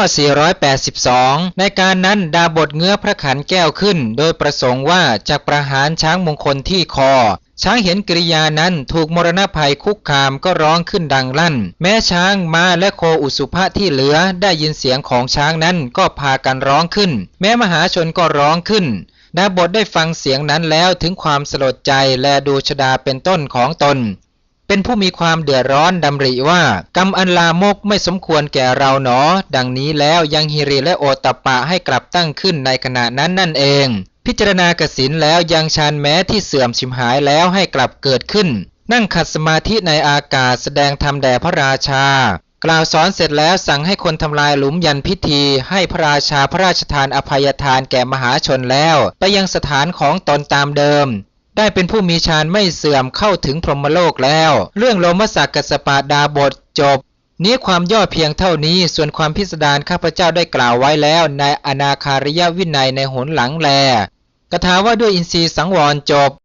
ข้อ 482 ในการนั้นดาบทเงื้อพระขันแก้วขึ้น โดยประสงค์ว่าจะประหารช้างมงคลที่คอ ช้างเห็นกริยานั้นถูกมรณภัยคุกคามก็ร้องขึ้นดังลั่น แม้ช้างม้าและโคอุสุภะที่เหลือได้ยินเสียงของช้างนั้นก็พากันร้องขึ้น แม้มหาชนก็ร้องขึ้นดาบทได้ฟังเสียงนั้นแล้วถึงความสลดใจและดูชดาเป็นต้นของตน เป็นผู้มีความเดือดร้อนดำริว่ากรรมอันลามกไม่สมควรแก่เราหนอ ดังนี้แล้วยังฮิริและโอตปปะให้กลับตั้งขึ้นในขณะนั้นนั่นเอง พิจารณากสินแล้วยังชานแม้ที่เสื่อมชิมหายแล้วให้กลับเกิดขึ้น นั่งขัดสมาธิในอากาศแสดงธรรมแด่พระราชา กล่าวสอนเสร็จแล้วสั่งให้คนทำลายหลุมยันพิธี ให้พระราชาพระราชทานอภัยทานแก่มหาชนแล้ว ไปยังสถานของตนตามเดิม ได้เป็นผู้มีฌานไม่เสื่อมเข้าถึงพรหมโลกแล้ว เรื่องโลมสักกัสปาดาบทจบ นี้ความย่อเพียงเท่านี้ส่วนความพิสดารข้าพเจ้าได้กล่าวไว้แล้ว ในอนาคาริยวินัยในหนหลังแลกถาว่าด้วยอินทรีย์สังวรจบ